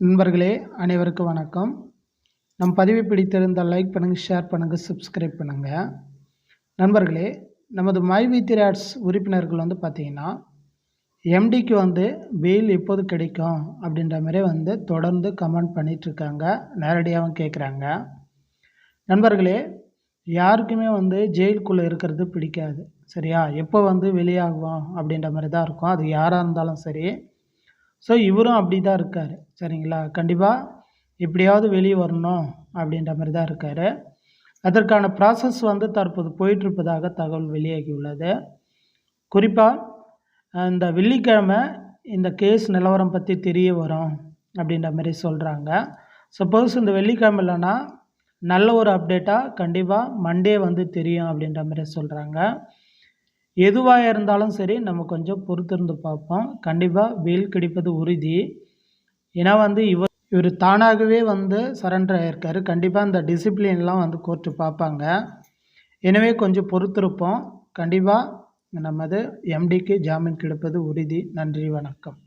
நண்பர்களே அனைவருக்கும் வணக்கம். நம் பதிவை பிடித்திருந்தால் லைக் பண்ணுங்கள் ஷேர் பண்ணுங்கள் சப்ஸ்கிரைப் பண்ணுங்கள் நண்பர்களே நமது மை வித் ஆர்ட்ஸ் உறுப்பினர்கள் வந்து பார்த்திங்கன்னா எம்டிக்கு வந்து பெயில் எப்போது கிடைக்கும் அப்படின்ற மாதிரி வந்து தொடர்ந்து கமெண்ட் பண்ணிகிட்ருக்காங்க நேரடியாகவும் கேட்குறாங்க நண்பர்களே யாருக்குமே வந்து ஜெயிலுக்குள்ளே இருக்கிறது பிடிக்காது. சரியா? எப்போ வந்து வெளியாகுவோம் அப்படின்ற மாதிரி தான் இருக்கும். அது யாராக இருந்தாலும் சரி ஸோ இவரும் அப்படி தான் இருக்கார். சரிங்களா? கண்டிப்பாக எப்படியாவது வெளியே வரணும் அப்படின்ற மாதிரி தான் இருக்கார். அதற்கான ப்ராசஸ் வந்து தற்போது போயிட்டுருப்பதாக தகவல் வெளியாகியுள்ளது குறிப்பாக இந்த வெள்ளிக்கிழமை இந்த கேஸ் நிலவரம் பற்றி தெரிய வரும் அப்படின்ற மாதிரி சொல்கிறாங்க சப்போஸ் இந்த வெள்ளிக்கிழமை இல்லைன்னா நல்ல ஒரு அப்டேட்டாக கண்டிப்பாக மண்டே வந்து தெரியும் அப்படின்ற மாதிரி சொல்கிறாங்க எதுவாக இருந்தாலும் சரி நம்ம கொஞ்சம் பொறுத்திருந்து பார்ப்போம். கண்டிப்பாக வெயில் கிடைப்பது உறுதி. ஏன்னா வந்து இவர் இவர் தானாகவே வந்து சரண்டர் ஆகியிருக்காரு கண்டிப்பாக அந்த டிசிப்ளின்லாம் வந்து கோர்ட்டு பார்ப்பாங்க. எனவே கொஞ்சம் பொறுத்திருப்போம். கண்டிப்பாக நமது எம்டிக்கு ஜாமீன் கிடைப்பது உறுதி. நன்றி வணக்கம்.